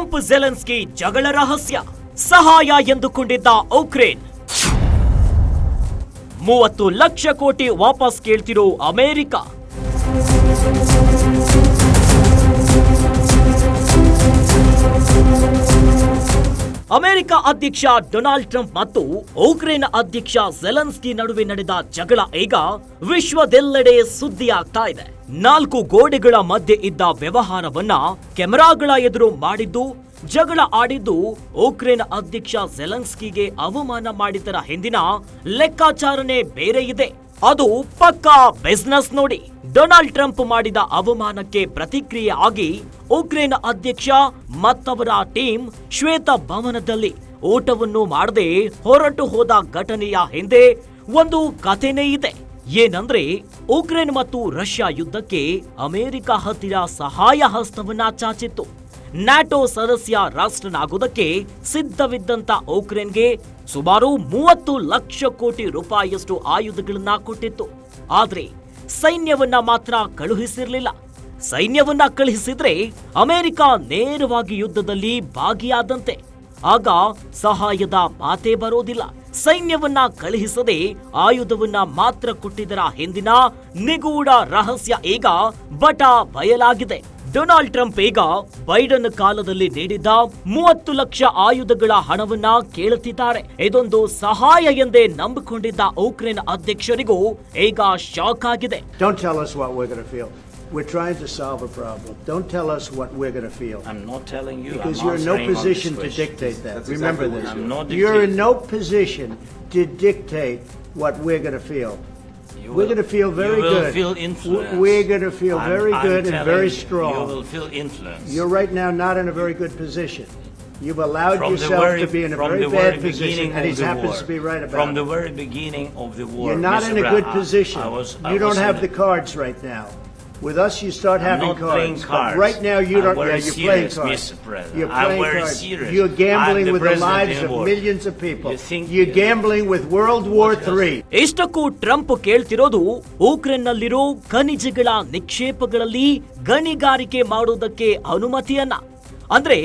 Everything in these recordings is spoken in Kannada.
ಟ್ರಂಪ್ ಜೆಲೆನ್ಸ್ಕಿ ಜಗಳ ರಹಸ್ಯ ಸಹಾಯ ಎಂದುಕೊಂಡಿದ್ದ ಉಕ್ರೇನ್. ಮೂವತ್ತು ಲಕ್ಷ ಕೋಟಿ ವಾಪಸ್ ಕೇಳ್ತಿರೋ ಅಮೆರಿಕ. ಅಮೆರಿಕ ಅಧ್ಯಕ್ಷ ಡೊನಾಲ್ಡ್ ಟ್ರಂಪ್ ಮತ್ತು ಉಕ್ರೇನ್ ಅಧ್ಯಕ್ಷ ಜೆಲೆನ್ಸ್ಕಿ ನಡುವೆ ನಡೆದ ಜಗಳ ಈಗ ವಿಶ್ವದೆಲ್ಲೆಡೆ ಸುದ್ದಿಯಾಗ್ತಾ ಇದೆ. ನಾಲ್ಕು ಗೋಡೆಗಳ ಮಧ್ಯೆ ಇದ್ದ ವ್ಯವಹಾರವನ್ನ ಕ್ಯಾಮೆರಾಗಳ ಎದುರು ಮಾಡಿದ್ದು, ಜಗಳ ಆಡಿದ್ದು ಉಕ್ರೇನ್ ಅಧ್ಯಕ್ಷ ಜೆಲೆನ್ಸ್ಕಿಗೆ ಅವಮಾನ ಮಾಡಿದ್ದರ ಹಿಂದಿನ ಲೆಕ್ಕಾಚಾರನೆ ಬೇರೆ ಇದೆ. ಅದು ಪಕ್ಕಾ ಬಿಸ್ನೆಸ್ ನೋಡಿ. ಡೊನಾಲ್ಡ್ ಟ್ರಂಪ್ ಮಾಡಿದ ಅವಮಾನಕ್ಕೆ ಪ್ರತಿಕ್ರಿಯೆ ಆಗಿ ಉಕ್ರೇನ್ ಅಧ್ಯಕ್ಷ ಮತ್ತವರ ಟೀಮ್ ಶ್ವೇತ ಭವನದಲ್ಲಿ ಊಟವನ್ನು ಮಾಡದೆ ಹೊರಟು ಹೋದ ಘಟನೆಯ ಹಿಂದೆ ಒಂದು ಕಥೆನೇ ಇದೆ. ಏನಂದ್ರೆ, ಉಕ್ರೇನ್ ಮತ್ತು ರಷ್ಯಾ ಯುದ್ಧಕ್ಕೆ ಅಮೆರಿಕ ಹತ್ತಿರ ಸಹಾಯ ಹಸ್ತವನ್ನ ಚಾಚಿತ್ತು. ನ್ಯಾಟೋ ಸದಸ್ಯ ರಾಷ್ಟ್ರನಾಗುವುದಕ್ಕೆ ಸಿದ್ಧವಿದ್ದಂತ ಉಕ್ರೇನ್ಗೆ ಸುಮಾರು ಮೂವತ್ತು ಲಕ್ಷ ಕೋಟಿ ರೂಪಾಯಿಯಷ್ಟು ಆಯುಧಗಳನ್ನ ಕೊಟ್ಟಿತ್ತು. ಆದ್ರೆ ಸೈನ್ಯವನ್ನ ಮಾತ್ರ ಕಳುಹಿಸಿರ್ಲಿಲ್ಲ. ಸೈನ್ಯವನ್ನ ಕಳುಹಿಸಿದ್ರೆ ಅಮೆರಿಕ ನೇರವಾಗಿ ಯುದ್ಧದಲ್ಲಿ ಭಾಗಿಯಾದಂತೆ. ಆಗ ಸಹಾಯದ ಮಾತೇ ಬರೋದಿಲ್ಲ. ಸೈನ್ಯವನ್ನ ಕಳುಹಿಸದೆ ಆಯುಧವನ್ನ ಮಾತ್ರ ಕೊಟ್ಟಿದ್ದರ ಹಿಂದಿನ ನಿಗೂಢ ರಹಸ್ಯ ಈಗ ಬಟ ಬಯಲಾಗಿದೆ. ಡೊನಾಲ್ಡ್ ಟ್ರಂಪ್ ಈಗ ಬೈಡನ್ ಕಾಲದಲ್ಲಿ ನೀಡಿದ್ದ ಮೂವತ್ತು ಲಕ್ಷ ಆಯುಧಗಳ ಹಣವನ್ನ ಕೇಳುತ್ತಿದ್ದಾರೆ ಇದೊಂದು ಸಹಾಯ ಎಂದೇ ನಂಬಿಕೊಂಡಿದ್ದ ಉಕ್ರೇನ್ ಅಧ್ಯಕ್ಷರಿಗೂ ಈಗ ಶಾಕ್ ಆಗಿದೆ Don't tell us what we're going to feel. We're trying to solve a problem. Don't tell us what we're going to feel. I'm not telling you. Because I'm you're in no position to dictate that. That's Remember exactly this. I'm not You're in no position to dictate what we're going to feel. You we're will- to feel very you will good. feel influenced. We're going to feel I'm- very I'm good and telling very you, strong. Will feel influence. You're right now not in a very good position. You've allowed from the yourself very, to be in a from very the bad very position, beginning and he the happens war. to be right about From it. the very beginning of the war. You're not Mr. in a Brown, good I- position. I was, I you don't have in the cards right now. With us, you start I'm having not cards. playing But cards. right now, you I'm don't. very yeah, you're playing cards. Mr. President. You're I'm playing very cards. serious. You're gambling I'm the with the president lives in of war. millions of people. You think- you're gambling with World War III. ಇಷ್ಟಕ್ಕೂ ಟ್ರಂಪ್ ಕೇಳ್ತಿರೋದು ಉಕ್ರೇನ್ನಲ್ಲಿರೋ ಖನಿಜಗಳ ನಿಕ್ಷೇಪಗಳಲ್ಲಿ ಗಣಿಗಾರಿಕೆ ಮಾಡುವುದಕ್ಕೆ ಅನುಮತಿಯನ್ನ ಅಂದ್ರೆ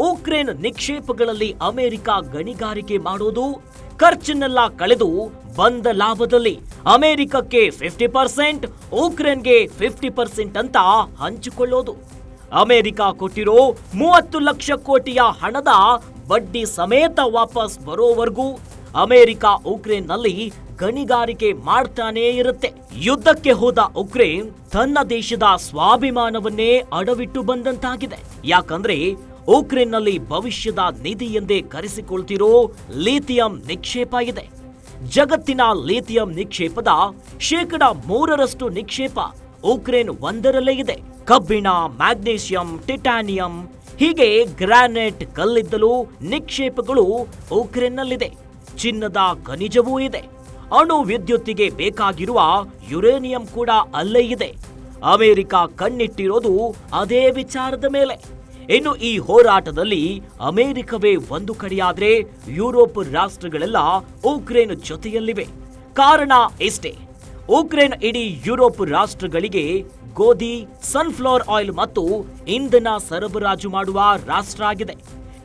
ಉಕ್ರೇನ್ ನಿಕ್ಷೇಪಗಳಲ್ಲಿ ಅಮೆರಿಕ ಗಣಿಗಾರಿಕೆ ಮಾಡೋದು ಖರ್ಚನ್ನೆಲ್ಲ ಕಳೆದು ಬಂದ ಲಾಭದಲ್ಲಿ ಅಮೆರಿಕಕ್ಕೆ ಫಿಫ್ಟಿ ಪರ್ಸೆಂಟ್, ಉಕ್ರೇನ್ಗೆ ಫಿಫ್ಟಿ ಪರ್ಸೆಂಟ್ ಅಂತ ಹಂಚಿಕೊಳ್ಳೋದು. ಅಮೆರಿಕ ಕೊಟ್ಟಿರೋ ಮೂವತ್ತು ಲಕ್ಷ ಕೋಟಿಯ ಹಣದ ಬಡ್ಡಿ ಸಮೇತ ವಾಪಸ್ ಬರೋವರೆಗೂ ಅಮೆರಿಕ ಉಕ್ರೇನ್ನಲ್ಲಿ ಗಣಿಗಾರಿಕೆ ಮಾಡ್ತಾನೇ ಇರುತ್ತೆ. ಯುದ್ಧಕ್ಕೆ ಹೋದ ಉಕ್ರೇನ್ ತನ್ನ ದೇಶದ ಸ್ವಾಭಿಮಾನವನ್ನೇ ಅಡವಿಟ್ಟು ಬಂದಂತಾಗಿದೆ. ಯಾಕಂದ್ರೆ ಉಕ್ರೇನ್ನಲ್ಲಿ ಭವಿಷ್ಯದ ನಿಧಿ ಎಂದೇ ಕರೆಸಿಕೊಳ್ತಿರೋ ಲಿಥಿಯಂ ನಿಕ್ಷೇಪ ಇದೆ. ಜಗತ್ತಿನ ಲಿಥಿಯಂ ನಿಕ್ಷೇಪದ ಶೇಕಡ ಮೂರರಷ್ಟು ನಿಕ್ಷೇಪ ಉಕ್ರೇನ್ ಒಂದರಲ್ಲೇ ಇದೆ. ಕಬ್ಬಿಣ ಮ್ಯಾಗ್ನೀಷಿಯಂ ಟಿಟಾನಿಯಂ ಹೀಗೆ ಗ್ರಾನೈಟ್ ಕಲ್ಲಿದ್ದಲು ನಿಕ್ಷೇಪಗಳು ಉಕ್ರೇನ್ನಲ್ಲಿದೆ. ಚಿನ್ನದ ಖನಿಜವೂ ಇದೆ. ಅಣು ವಿದ್ಯುತ್ತಿಗೆ ಬೇಕಾಗಿರುವ ಯುರೇನಿಯಂ ಕೂಡ ಅಲ್ಲೇ ಇದೆ. ಅಮೆರಿಕ ಕಣ್ಣಿಟ್ಟಿರೋದು ಅದೇ ವಿಚಾರದ ಮೇಲೆ. ಇನ್ನು ಈ ಹೋರಾಟದಲ್ಲಿ ಅಮೆರಿಕವೇ ಒಂದು ಕಡೆಯಾದ್ರೆ ಯುರೋಪ್ ರಾಷ್ಟ್ರಗಳೆಲ್ಲ ಉಕ್ರೇನ್ ಜೊತೆಯಲ್ಲಿವೆ. ಕಾರಣ ಇಷ್ಟೇ. ಉಕ್ರೇನ್ ಇಡೀ ಯುರೋಪ್ ರಾಷ್ಟ್ರಗಳಿಗೆ ಗೋಧಿ, ಸನ್ಫ್ಲವರ್ ಆಯಿಲ್ ಮತ್ತು ಇಂಧನ ಸರಬರಾಜು ಮಾಡುವ ರಾಷ್ಟ್ರ ಆಗಿದೆ.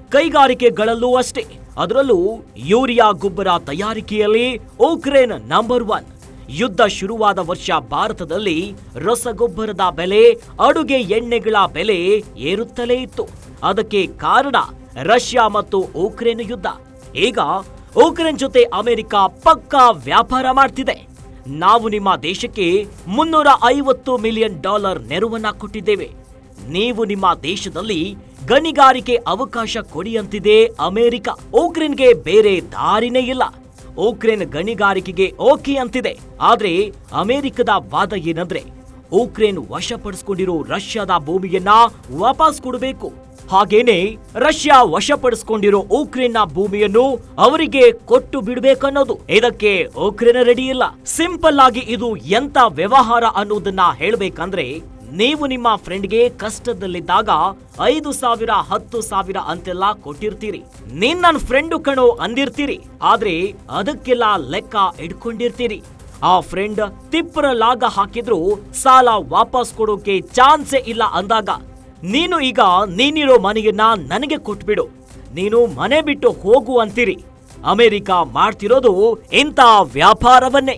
ಕೈಗಾರಿಕೆಗಳಲ್ಲೂ ಅಷ್ಟೇ. ಅದರಲ್ಲೂ ಯೂರಿಯಾ, ಗೊಬ್ಬರ ತಯಾರಿಕೆಯಲ್ಲಿ ಉಕ್ರೇನ್ ನಂಬರ್ ಒನ್ ಯುದ್ಧ ಶುರುವಾದ ವರ್ಷ ಭಾರತದಲ್ಲಿ ರಸಗೊಬ್ಬರದ ಬೆಲೆ, ಅಡುಗೆ ಎಣ್ಣೆಗಳ ಬೆಲೆ ಏರುತ್ತಲೇ ಇತ್ತು. ಅದಕ್ಕೆ ಕಾರಣ ರಷ್ಯಾ ಮತ್ತು ಉಕ್ರೇನ್ ಯುದ್ಧ. ಈಗ ಉಕ್ರೇನ್ ಜೊತೆ ಅಮೆರಿಕ ಪಕ್ಕಾ ವ್ಯಾಪಾರ ಮಾಡ್ತಿದೆ. ನಾವು ನಿಮ್ಮ ದೇಶಕ್ಕೆ ಮುನ್ನೂರ ಐವತ್ತು ಮಿಲಿಯನ್ ಡಾಲರ್ ನೆರವನ್ನ ಕೊಟ್ಟಿದ್ದೇವೆ. ನೀವು ನಿಮ್ಮ ದೇಶದಲ್ಲಿ ಗಣಿಗಾರಿಕೆ ಅವಕಾಶ ಕೊಡಿ ಅಂತಿದೆ ಅಮೆರಿಕ. ಉಕ್ರೇನ್ಗೆ ಬೇರೆ ದಾರಿನೇ ಇಲ್ಲ. ಉಕ್ರೇನ್ ಗಣಿಗಾರಿಕೆಗೆ ಓಕೆ ಅಂತಿದೆ. ಆದ್ರೆ ಅಮೆರಿಕದ ವಾದ ಏನಂದ್ರೆ, ಉಕ್ರೇನ್ ವಶಪಡಿಸಿಕೊಂಡಿರೋ ರಷ್ಯಾದ ಭೂಮಿಯನ್ನ ವಾಪಸ್ ಕೊಡಬೇಕು. ಹಾಗೇನೆ ರಷ್ಯಾ ವಶಪಡಿಸಿಕೊಂಡಿರೋ ಉಕ್ರೇನ್ನ ಭೂಮಿಯನ್ನು ಅವರಿಗೆ ಕೊಟ್ಟು ಬಿಡಬೇಕನ್ನೋದು. ಇದಕ್ಕೆ ಉಕ್ರೇನ್ ರೆಡಿ ಇಲ್ಲ. ಸಿಂಪಲ್ ಆಗಿ ಇದು ಎಂತ ವ್ಯವಹಾರ ಅನ್ನೋದನ್ನ ಹೇಳ್ಬೇಕಂದ್ರೆ ನೀವು ನಿಮ್ಮ ಫ್ರೆಂಡ್ಗೆ ಕಷ್ಟದಲ್ಲಿದ್ದಾಗ ಐದು ಸಾವಿರ, ಹತ್ತು ಸಾವಿರ ಅಂತೆಲ್ಲ ಕೊಟ್ಟಿರ್ತೀರಿ. ನೀನ್ ನನ್ನ ಫ್ರೆಂಡು ಕಣೋ ಅಂದಿರ್ತೀರಿ. ಆದ್ರೆ ಅದಕ್ಕೆಲ್ಲ ಲೆಕ್ಕ ಇಟ್ಕೊಂಡಿರ್ತೀರಿ. ಆ ಫ್ರೆಂಡ್ ತಿಪ್ಪರ ಲಾಗ ಹಾಕಿದ್ರು ಸಾಲ ವಾಪಸ್ ಕೊಡೋಕೆ ಚಾನ್ಸೇ ಇಲ್ಲ ಅಂದಾಗ, ನೀನು ಈಗ ನೀನಿರೋ ಮನೆಯನ್ನ ನನಗೆ ಕೊಟ್ಬಿಡು. ನೀನು ಮನೆ ಬಿಟ್ಟು ಹೋಗು ಅಂತೀರಿ. ಅಮೆರಿಕ ಮಾಡ್ತಿರೋದು ಇಂಥ ವ್ಯಾಪಾರವನ್ನೇ.